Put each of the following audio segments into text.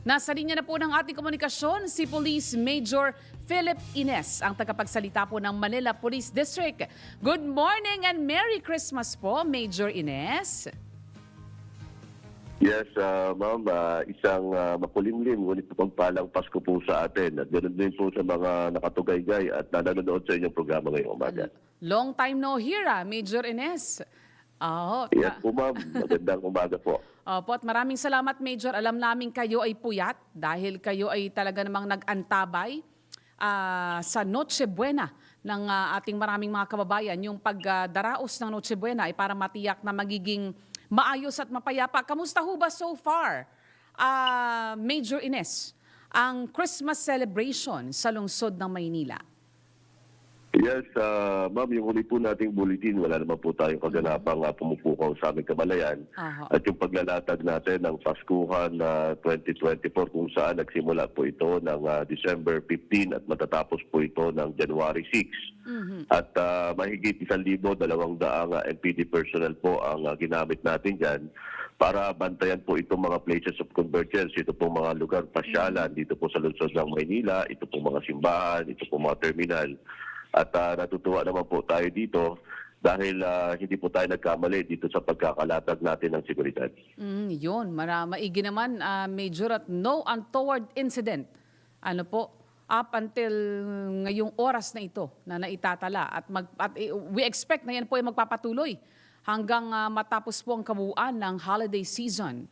Nasa linya na po ng ating komunikasyon si Police Major Philip Ines, ang tagapagsalita po ng Manila Police District. Good morning and Merry Christmas po, Major Ines. Yes, ah, ma'am, ah, isang uh, makulimlim ngunit pagpalang Pasko po sa atin at ganoon din po sa mga nakatugaygay at nanonood sa inyong programa ngayong umaga. Long time no hear, ah, Major Ines. Oo. Yes po ma'am, magandang umaga po. Opo, at maraming salamat, Major. Alam namin kayo ay puyat dahil kayo ay talaga namang nag-antabay ah, sa Noche Buena ng ah, ating maraming mga kababayan. Yung pagdaraos ng Noche Buena ay para matiyak na magiging maayos at mapayapa. Kamusta ho ba so far, ah, Major Ines, ang Christmas celebration sa lungsod ng Maynila? Yes, ah, ma'am, yung huli po nating bulletin, wala naman po tayong kaganapang uh, pumupukaw sa aming kamalayan. Aha. At yung paglalatag natin ng Paskuhan na 2024 kung saan nagsimula po ito ng ah, December 15 at matatapos po ito ng January 6. At ah, mahigit isang libo, dalawang daang ah, NPD personnel po ang ah, ginamit natin dyan para bantayan po itong mga places of convergence. Ito po mga lugar pasyalan dito po sa lungsod ng Maynila, ito po mga simbahan, ito po mga terminal. At ah, natutuwa naman po tayo dito dahil ah, hindi po tayo nagkamali dito sa pagkakalatag natin ng seguridad. Mm, yun, mara, maigi naman, ah, Major, at no untoward incident. Ano po, up until ngayong oras na ito na naitatala. At, mag, at eh, we expect na yan po ay magpapatuloy hanggang ah, matapos po ang kabuuan ng holiday season.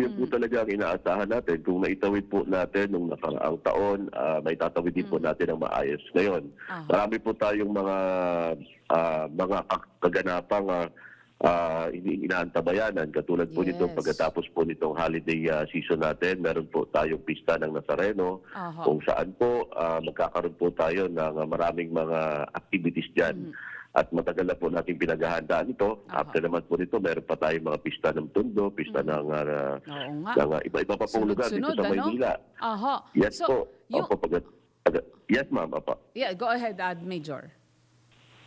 Yun po talaga ang inaasahan natin. Kung naitawid po natin nung nakaraang taon, ah, may tatawid din po natin ng maayos. Ngayon, Aha. marami po tayong mga ah, mga kag- kaganapang uh, hindi inaantabayanan. Katulad po Yes. nito, pagkatapos po nitong holiday ah, season natin, meron po tayong pista ng Nazareno, Aha. kung saan po ah, magkakaroon po tayo ng ah, maraming mga activities dyan. Mm. At matagal na po natin pinaghahandaan ito. Aha. After naman po nito, meron pa tayong mga pista ng Tondo, pista ng, ah, Oo nga. ng ah, iba-iba pa pong lugar dito sa ano? Maynila. Aha. Yes so, po. yung- Opo, pag, yes, ma'am. Opo. yeah, go ahead, uh, Major.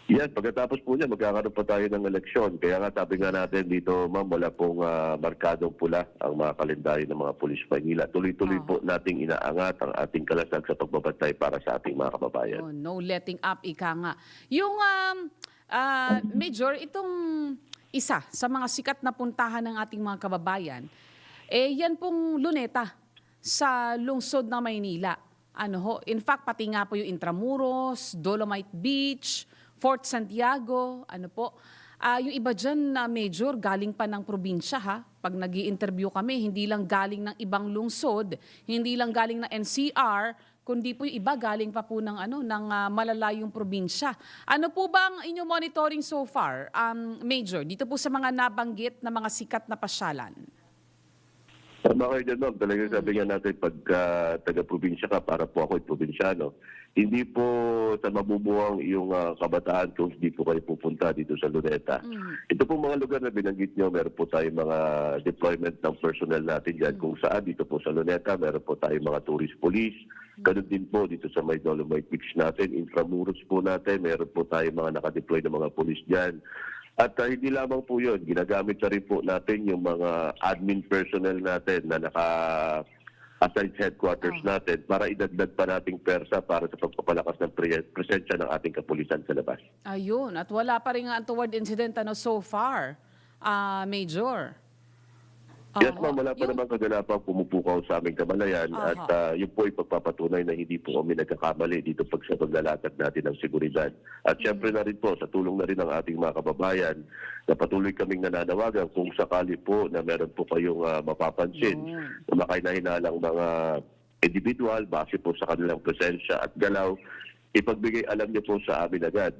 Yes, pagkatapos po niya, magkakaroon pa tayo ng eleksyon. Kaya nga sabi nga natin dito, ma'am, wala pong ah, markadong pula ang mga kalendaryo ng mga pulis Maynila. Tuloy-tuloy Ah. po nating inaangat ang ating kalasag sa pagbabantay para sa ating mga kababayan. Oh, no letting up, ika nga. Yung, um, ah, Major, itong isa sa mga sikat na puntahan ng ating mga kababayan, eh yan pong luneta sa lungsod ng Maynila. Ano ho, in fact, pati nga po yung Intramuros, Dolomite Beach, Fort Santiago, ano po. Ah, yung iba dyan na major, galing pa ng probinsya ha. Pag nag interview kami, hindi lang galing ng ibang lungsod, hindi lang galing ng NCR, kundi po yung iba galing pa po ng ano ng ah, malalayong probinsya. Ano po ba ang inyong monitoring so far, um, Major, dito po sa mga nabanggit na mga sikat na pasyalan? Tama kayo dyan, ma'am. Talagang sabi nga natin, pagka taga-probinsya ka, para po ako probinsyano, hindi po sa mabubuang iyong ah, kabataan kung hindi po kayo pupunta dito sa Luneta. Ito po mga lugar na binanggit nyo, meron po tayong mga deployment ng personnel natin dyan. Kung saan, dito po sa Luneta, meron po tayong mga tourist police. Ganun din po dito sa may Dolomite Beach natin, Intramuros po natin, meron po tayong mga nakadeploy na mga police dyan. At ah, hindi lamang po yun, ginagamit na rin po natin yung mga admin personnel natin na naka assign sa headquarters natin para idagdag pa nating persa para sa pagpapalakas ng pre- presensya ng ating kapulisan sa labas. Ayun, at wala pa rin nga untoward incident ano so far, ah, Major. Yes ma'am, wala pa Yung- naman kaganapang pumupukaw sa aming kamalayan Aha. at ah, yun po ay pagpapatunay na hindi po kami nagkakamali dito pag sa paglalatag natin ng seguridad. At syempre na rin po, sa tulong na rin ng ating mga kababayan, na patuloy kaming nananawagan kung sakali po na meron po kayong ah, mapapansin Yun. na makahinalang mga individual base po sa kanilang presensya at galaw, ipagbigay alam niyo po sa amin agad.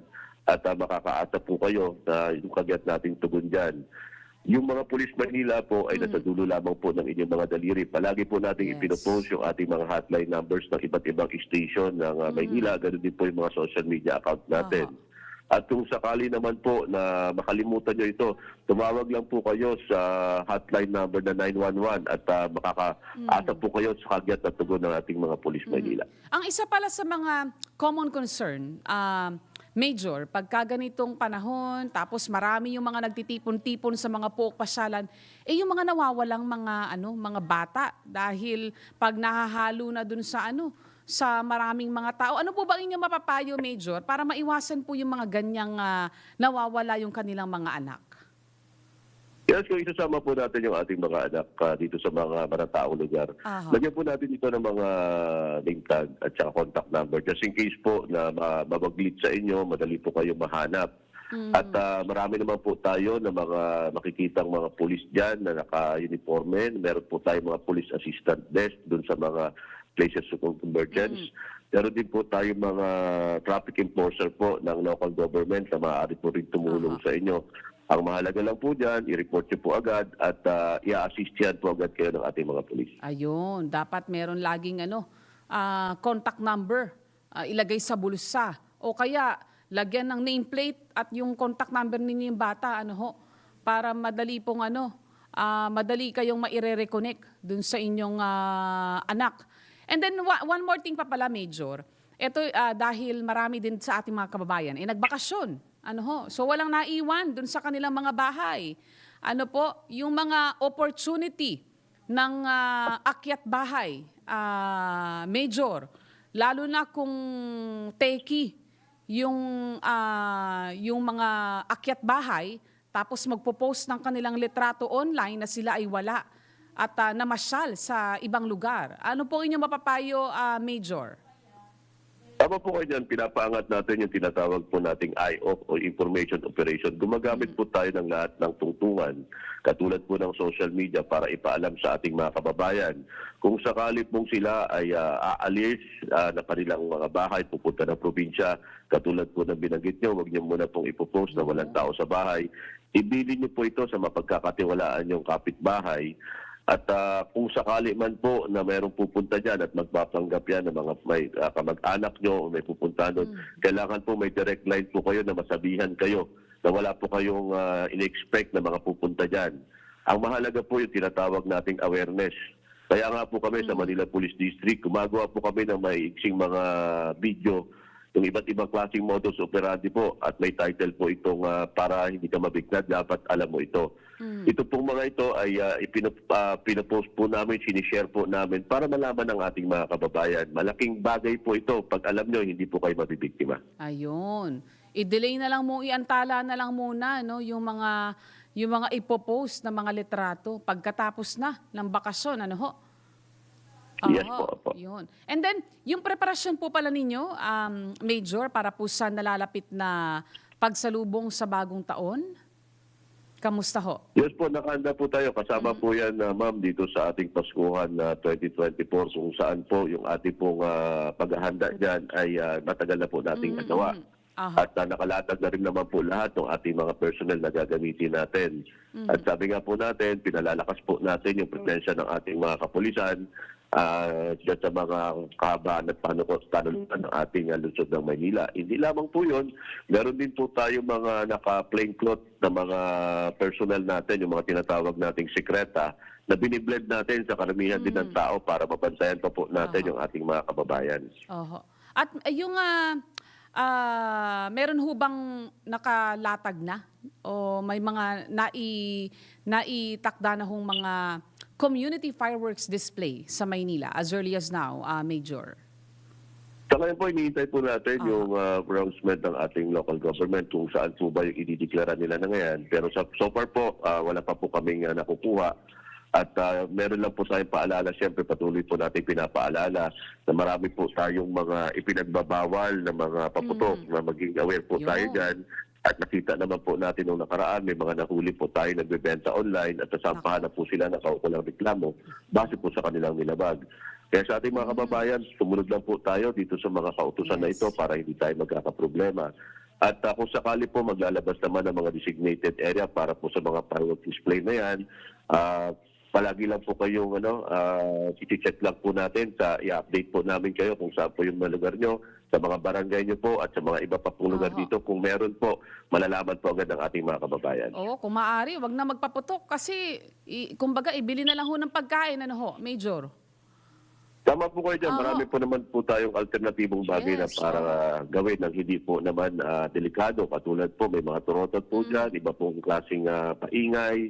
At uh, makakaasa po kayo na yung kagyat nating tugon dyan. Yung mga pulis Manila po ay nasa dulo lamang po ng inyong mga daliri. Palagi po Yes. nating ipinopost yung ating mga hotline numbers ng iba't ibang station ng uh, Maynila. Ganun din po yung mga social media account natin. At kung sakali naman po na makalimutan nyo ito, tumawag lang po kayo sa hotline number na 911 at uh, makakaasa po kayo sa kagyat at tugon ng ating mga pulis Manila. Ang isa pala sa mga common concern, ah, Major, pagka ganitong panahon, tapos marami yung mga nagtitipon-tipon sa mga puok pasyalan, eh yung mga nawawalang mga ano, mga bata dahil pag nahahalo na dun sa ano, sa maraming mga tao. Ano po ba inyong mapapayo, Major, para maiwasan po yung mga ganyang ah, nawawala yung kanilang mga anak? Yes, kung isasama po natin yung ating mga anak ah, dito sa mga marataong lugar, Aha. lagyan po natin ito ng mga name tag at saka contact number just in case po na ma- mabaglit sa inyo, madali po kayo mahanap. At ah, marami naman po tayo na mga makikitang mga pulis dyan na naka-uniforme. Meron po tayo mga police assistant desk dun sa mga places of convergence. Meron din po tayo mga traffic enforcer po ng local government na maaari po rin tumulong sa inyo. Ang mahalaga lang po dyan, i-report nyo po agad at ah, i-assist yan po agad kayo ng ating mga pulis. Ayun, dapat meron laging ano, ah, contact number, ah, ilagay sa bulsa. O kaya, lagyan ng nameplate at yung contact number ninyo yung bata, ano ho, para madali pong ano, ah, madali kayong maire-reconnect dun sa inyong ah, anak. And then, one more thing pa pala, Major. Ito, ah, dahil marami din sa ating mga kababayan, eh, nagbakasyon. Ano ho? So, walang naiwan dun sa kanilang mga bahay. Ano po, yung mga opportunity ng ah, akyat bahay, ah, major, lalo na kung teki yung ah, yung mga akyat bahay tapos magpo-post ng kanilang litrato online na sila ay wala at ah, namasyal sa ibang lugar. Ano po inyong mapapayo, ah, Major? Tama po kayo dyan, pinapaangat natin yung tinatawag po nating IOP o Information Operation. Gumagamit po tayo ng lahat ng tungtungan, katulad po ng social media para ipaalam sa ating mga kababayan. Kung sakali pong sila ay ah, aalis ah, na kanilang mga bahay, pupunta ng probinsya, katulad po ng binanggit nyo, huwag nyo muna pong ipopost na walang tao sa bahay. Ibilin nyo po ito sa mapagkakatiwalaan yung kapitbahay at ah, kung sakali man po na mayroong pupunta dyan at magpapanggap yan ng mga may ah, kamag-anak nyo o may pupunta doon, kailangan po may direct line po kayo na masabihan kayo na wala po kayong ah, in-expect na mga pupunta dyan. Ang mahalaga po yung tinatawag nating awareness. Kaya nga po kami sa Manila Police District, gumagawa po kami ng maiiksing mga video yung iba't ibang klaseng modus operandi po at may title po itong ah, para hindi ka mabigla, dapat alam mo ito. Ito pong mga ito ay uh, ipinop, ah, pinopost po namin, sinishare po namin para malaman ng ating mga kababayan. Malaking bagay po ito pag alam nyo, hindi po kayo mabibiktima. Ayun. I-delay na lang mo, iantala na lang muna no yung mga yung mga ipopost na mga litrato pagkatapos na ng bakasyon ano ho. Yes po, opo. Yun. And then yung preparasyon po pala ninyo um, major para po sa nalalapit na pagsalubong sa bagong taon. Kamusta ho? Yes po, nakahanda po tayo. Kasama po yan, ah, ma'am, dito sa ating Paskuhan na 2024 kung saan po yung ating pong ah, paghahanda dyan ay ah, matagal na po nating nagawa. Aha. At uh, nakalatag na rin naman po lahat ng ating mga personnel na gagamitin natin. At sabi nga po natin, pinalalakas po natin yung presensya ng ating mga kapulisan uh, sa mga kahabaan at panukot panulutan ng ating uh, lungsod ng Maynila. Hindi lamang po yun, meron din po tayo mga naka-plain cloth na mga personnel natin, yung mga tinatawag nating sekreta, na biniblend natin sa karamihan din ng tao para mabansayan pa po natin yung ating mga kababayan. Oho. At uh, yung ah ah, meron ho bang nakalatag na o may mga nai naitakda na hong mga community fireworks display sa Maynila as early as now, ah, Major? Sa ngayon po, iniintay po natin yung uh, pronouncement ng ating local government kung saan po ba yung idideklara nila na ngayon. Pero sa, so far po, ah, wala pa po kaming ah, nakukuha. At ah, meron lang po tayong paalala, siyempre patuloy po natin pinapaalala na marami po tayong mga ipinagbabawal na mga paputok na maging aware po Yun. tayo dyan. At nakita naman po natin nung nakaraan, may mga nahuli po tayo nagbebenta online at nasampahan na po sila ng kaukulang reklamo base po sa kanilang nilabag. Kaya sa ating mga kababayan, sumunod lang po tayo dito sa mga kautusan na Yes. ito para hindi tayo magkakaproblema. At uh, kung sakali po maglalabas naman ng mga designated area para po sa mga firework display na yan, ah, palagi lang po kayong ano, uh, check lang po natin sa i-update po namin kayo kung saan po yung mga lugar nyo, sa mga barangay nyo po at sa mga iba pa pong lugar Aha. dito. Kung meron po, malalaman po agad ng ating mga kababayan. Oo, kung maaari, wag na magpaputok kasi i, kumbaga ibili na lang ho ng pagkain ano ho, Major. Tama po kayo dyan. Oo. Marami po naman po tayong alternatibong bagay na Yes, para ah, gawin ng hindi po naman ah, delikado. Katulad po, may mga turotot Mm. po dyan, iba pong klaseng ah, paingay.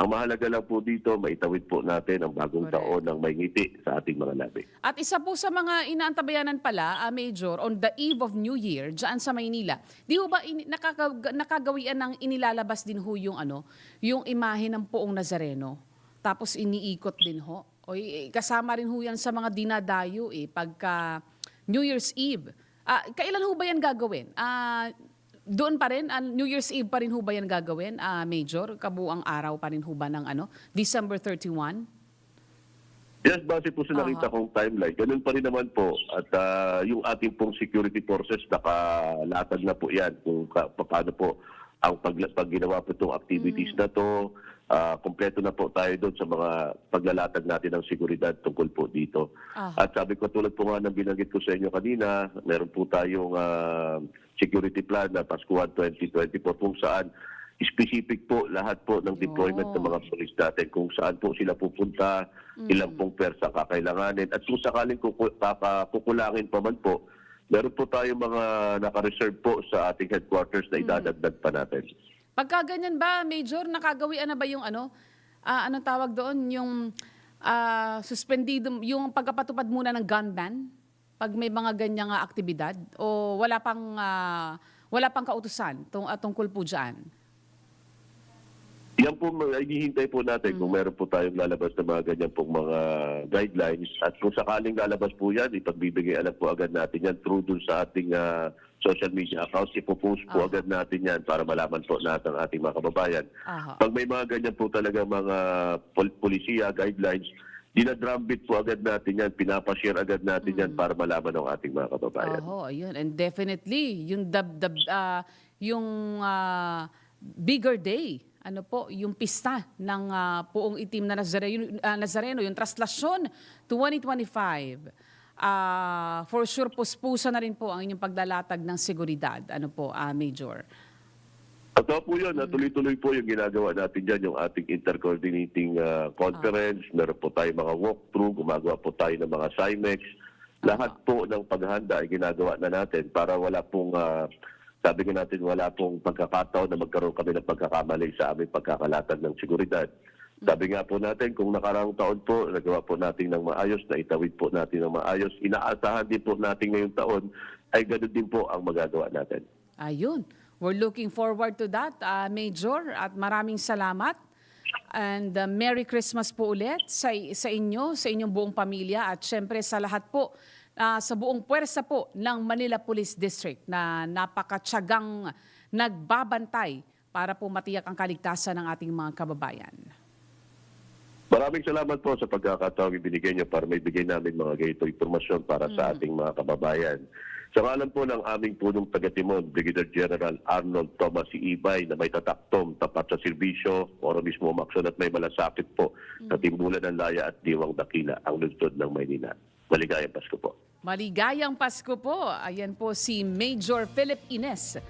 Ang mahalaga lang po dito, maitawid po natin ang bagong Correct. taon ng may ngiti sa ating mga labi. At isa po sa mga inaantabayanan pala, ah, Major, on the eve of New Year, dyan sa Maynila, di ho ba ini- nakaka- nakagawian ng inilalabas din ho yung, ano, yung imahe ng poong Nazareno? Tapos iniikot din ho? O, eh, kasama rin ho yan sa mga dinadayo eh, pagka New Year's Eve. Ah, kailan ho ba yan gagawin? Ah, doon pa rin, ah, New Year's Eve pa rin ho ba yan gagawin, ah, Major? Kabuang araw pa rin ho ba ng ano, December 31? Yes, base po sa nakita kong timeline, ganun pa rin naman po. At ah, yung ating pong security forces, nakalatag na po yan kung ka, paano po ang pag, pag ginawa po itong activities na to. Ah, kompleto na po tayo doon sa mga paglalatag natin ng seguridad tungkol po dito. Ah. At sabi ko tulad po nga ng binanggit ko sa inyo kanina, meron po tayong ah, security plan na Paskuhan 2024 kung saan specific po lahat po ng deployment ng mga police natin kung saan po sila pupunta, ilang pong persa kakailanganin at kung sakaling kukulangin pa man po, meron po tayong mga naka-reserve po sa ating headquarters na idadagdag pa natin. Pagka ganyan ba, Major, nakagawian na ba yung ano, ah, anong tawag doon, yung ah, suspendido, yung pagkapatupad muna ng gun ban? Pag may mga ganyang aktibidad? O wala pang, ah, wala pang kautusan tung, ah, tungkol po dyan? Yan po, ay hihintay po natin kung meron po tayong lalabas na mga ganyan pong mga guidelines. At kung sakaling lalabas po yan, ipagbibigay alam po agad natin yan through dun sa ating ah, social media accounts. Ipopost po agad natin yan para malaman po natin ang ating mga kababayan. Aha. Pag may mga ganyan po talaga mga pol- polisiya guidelines, dinadrumbit po agad natin yan, pinapashare agad natin yan para malaman ng ating mga kababayan. Oho, ayun. And definitely, yung dab, dab, ah, yung ah, bigger day, ano po, yung pista ng ah, puong itim na Nazareno, ah, Nazareno yung traslasyon 2025. Ah, for sure, puspusa na rin po ang inyong paglalatag ng seguridad. Ano po, ah, Major? Ako po yun, tuloy-tuloy po yung ginagawa natin dyan, yung ating intercoordinating uh, conference. Meron po tayo mga walkthrough, gumagawa po tayo ng mga CIMEX. Lahat po ng paghahanda ay ginagawa na natin para wala pong, ah, sabi nga natin, wala pong pagkakataon na magkaroon kami ng pagkakamali sa aming pagkakalatag ng seguridad. Sabi nga po natin, kung nakarang taon po, nagawa po natin ng maayos, na itawid po natin ng maayos, inaasahan din po natin ngayong taon, ay ganoon din po ang magagawa natin. Ayun. We're looking forward to that, ah, Major. At maraming salamat. And uh, Merry Christmas po ulit sa, sa inyo, sa inyong buong pamilya at syempre sa lahat po, ah, sa buong puwersa po ng Manila Police District na napakatsagang nagbabantay para po matiyak ang kaligtasan ng ating mga kababayan. Maraming salamat po sa pagkakataong ibinigay niyo para may bigay namin mga ganito informasyon para sa ating mga kababayan. Sa ngalan po ng aming punong taga-Timon, Brigadier General Arnold Thomas C. Ibay na may tataktom, tapat sa serbisyo, oro mismo umaksyon at may malasakit po sa timbulan ng laya at diwang dakila ang lungsod ng Maynila. Maligayang Pasko po. Maligayang Pasko po. Ayan po si Major Philip Ines